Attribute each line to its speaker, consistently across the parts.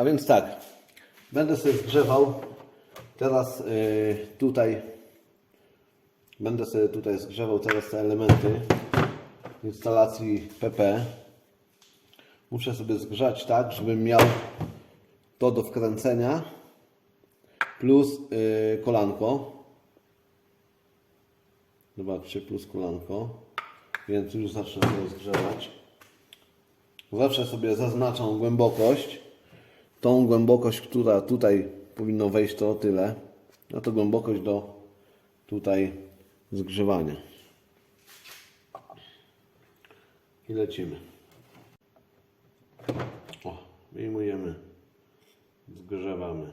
Speaker 1: A więc tak, będę sobie zgrzewał teraz y, tutaj, będę sobie tutaj zgrzewał teraz te elementy instalacji PP. Muszę sobie zgrzać tak, żebym miał to do wkręcenia plus y, kolanko. Zobaczcie, plus kolanko. Więc już zacznę sobie zgrzewać. Zawsze sobie zaznaczam głębokość. Tą głębokość, która tutaj powinno wejść, to o tyle. A to głębokość do tutaj zgrzewania. I lecimy. O, wyjmujemy. Zgrzewamy.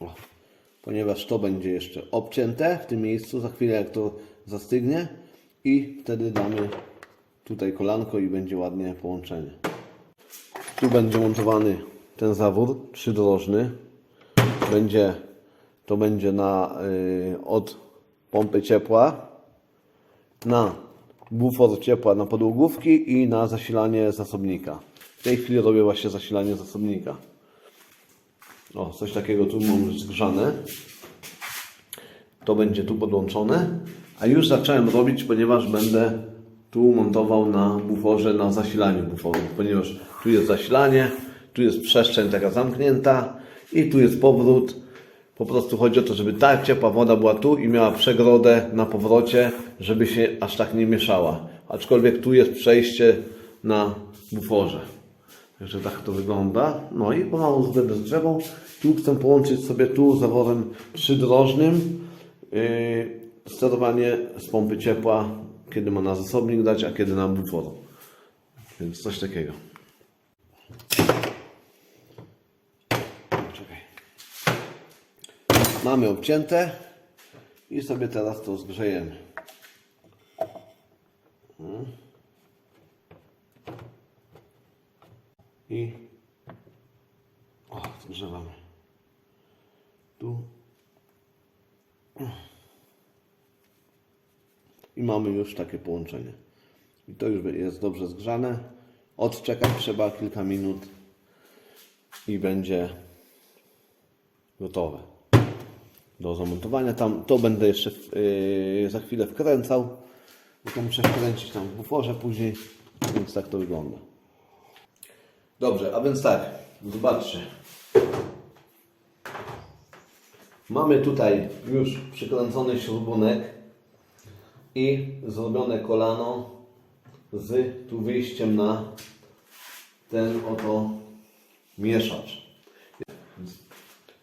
Speaker 1: O, ponieważ to będzie jeszcze obcięte w tym miejscu, za chwilę jak to zastygnie i wtedy damy tutaj kolanko i będzie ładnie połączenie. Tu będzie montowany ten zawór trzydrożny. Będzie, to będzie na, y, od pompy ciepła na bufor ciepła na podłogówki i na zasilanie zasobnika. W tej chwili robię właśnie zasilanie zasobnika. O, coś takiego tu mam zgrzane. To będzie tu podłączone. A już zacząłem robić, ponieważ będę tu montował na buforze, na zasilaniu buforu. Ponieważ tu jest zasilanie, tu jest przestrzeń taka zamknięta i tu jest powrót. Po prostu chodzi o to, żeby ta ciepła woda była tu i miała przegrodę na powrocie, żeby się aż tak nie mieszała. Aczkolwiek tu jest przejście na buforze. Także tak to wygląda. No i pomału będę zgrzewał. Tu chcę połączyć sobie tu zaworem przydrożnym yy, sterowanie z pompy ciepła, kiedy ma na zasobnik dać, a kiedy na bufor. Więc coś takiego. Czekaj. Mamy obcięte i sobie teraz to zgrzejemy. I o, zgrzewamy. Tu. I mamy już takie połączenie. I to już jest dobrze zgrzane. Odczekać trzeba kilka minut i będzie gotowe do zamontowania. Tam to będę jeszcze yy, za chwilę wkręcał. Bo to muszę wkręcić tam w buforze później. Więc tak to wygląda. Dobrze, a więc tak, zobaczcie. Mamy tutaj już przykręcony śrubunek i zrobione kolano z tu wyjściem na ten oto mieszacz.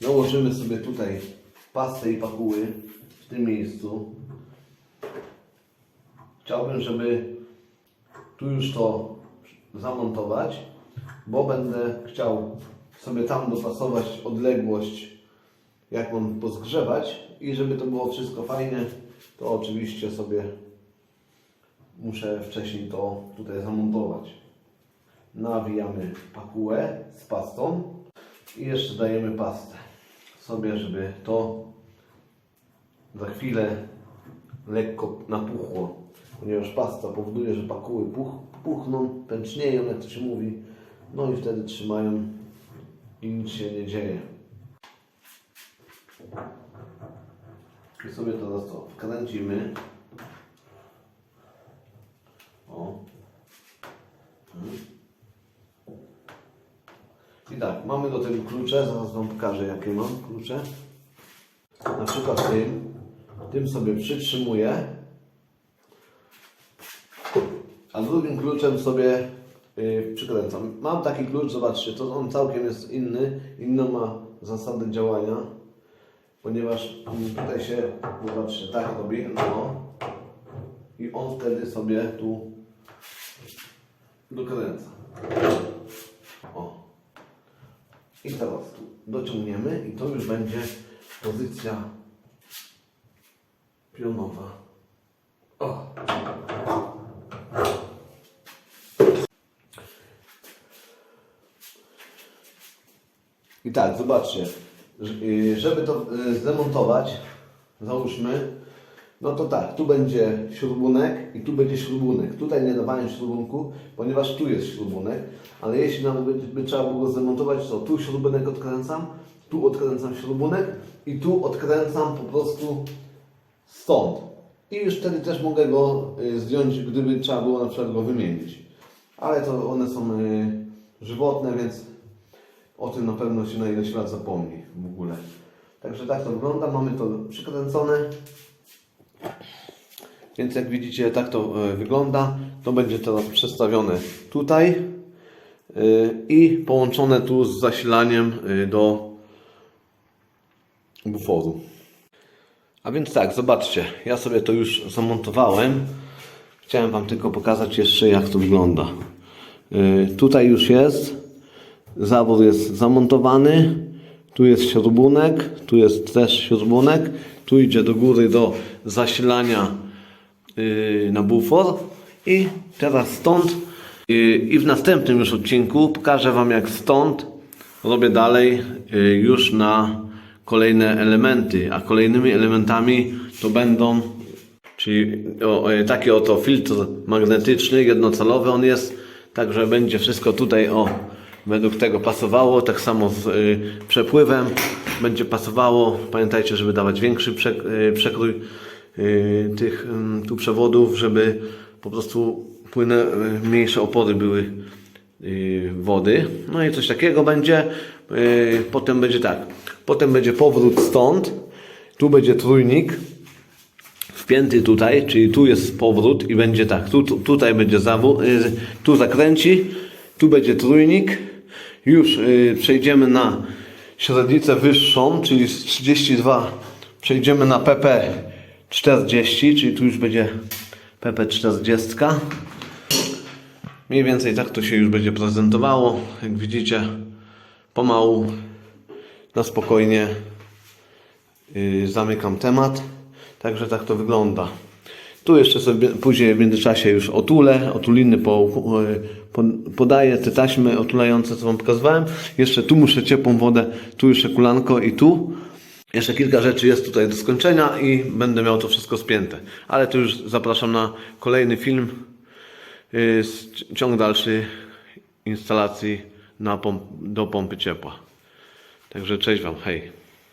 Speaker 1: Nałożymy sobie tutaj pastę i pakuły w tym miejscu. Chciałbym, żeby tu już to zamontować, bo będę chciał sobie tam dopasować odległość, jak mam pozgrzewać i żeby to było wszystko fajnie, to oczywiście sobie muszę wcześniej to tutaj zamontować. Nawijamy pakułę z pastą i jeszcze dajemy pastę sobie, żeby to za chwilę lekko napuchło, ponieważ pasta powoduje, że pakuły puch, puchną, pęcznieją, jak to się mówi, no i wtedy trzymają i nic się nie dzieje. I sobie teraz to wkręcimy. O. Mhm. I tak, mamy do tego klucze, zaraz Wam pokażę jakie mam klucze. Na przykład tym, tym sobie przytrzymuję, a drugim kluczem sobie yy, przykręcam. Mam taki klucz, zobaczcie, to on całkiem jest inny, inną ma zasadę działania, ponieważ tutaj się, zobaczcie, tak robi, no i on wtedy sobie tu dokręca. O. I teraz tu dociągniemy i to już będzie pozycja pionowa. O. I tak, zobaczcie, żeby to y, zdemontować, załóżmy, No to tak, tu będzie śrubunek i tu będzie śrubunek. Tutaj nie dawałem śrubunku, ponieważ tu jest śrubunek, ale jeśli nawet by, by trzeba było go zdemontować, to tu śrubunek odkręcam, tu odkręcam śrubunek i tu odkręcam po prostu stąd. I już wtedy też mogę go y, zdjąć, gdyby trzeba było na przykład go wymienić. Ale to one są y, żywotne, więc o tym na pewno się na ileś lat zapomni w ogóle. Także tak to wygląda, mamy to przykręcone. Więc jak widzicie, tak to e, wygląda. To będzie teraz przestawione tutaj e, i połączone tu z zasilaniem e, do buforu. A więc tak, zobaczcie, ja sobie to już zamontowałem. Chciałem Wam tylko pokazać jeszcze, jak to wygląda. Tutaj już jest. Zawór jest zamontowany. Tu jest śrubunek, tu jest też śrubunek. Tu idzie do góry do zasilania yy, na bufor. I teraz stąd yy, i w następnym już odcinku pokażę Wam jak stąd robię dalej yy, już na kolejne elementy. A kolejnymi elementami to będą Czyli taki oto filtr magnetyczny, jednocalowy on jest, także będzie wszystko tutaj o według tego pasowało, tak samo z y, przepływem będzie pasowało. Pamiętajcie, żeby dawać większy y, przekrój y, tych tu przewodów, żeby po prostu płynę, mniejsze opory były wody. No i coś takiego będzie. Potem będzie tak. Potem będzie powrót stąd. Tu będzie trójnik wpięty tutaj, czyli tu jest powrót i będzie tak, tu, tu, tutaj będzie zawód, tu zakręci, tu będzie trójnik, już y, przejdziemy na średnicę wyższą, czyli z 32 przejdziemy na PP 40, czyli tu już będzie PP 40. Mniej więcej tak to się już będzie prezentowało, jak widzicie, pomału, na spokojnie Yy, zamykam temat. Także tak to wygląda. Tu jeszcze sobie później w międzyczasie już otulę, otuliny po, po, podaję, te taśmy otulające, co Wam pokazywałem. Jeszcze tu muszę ciepłą wodę, tu jeszcze kulanko i tu. Jeszcze kilka rzeczy jest tutaj do skończenia i będę miał to wszystko spięte. Ale tu już zapraszam na kolejny film, z- ciąg dalszy instalacji na pomp, do pompy ciepła. Także cześć Wam, hej.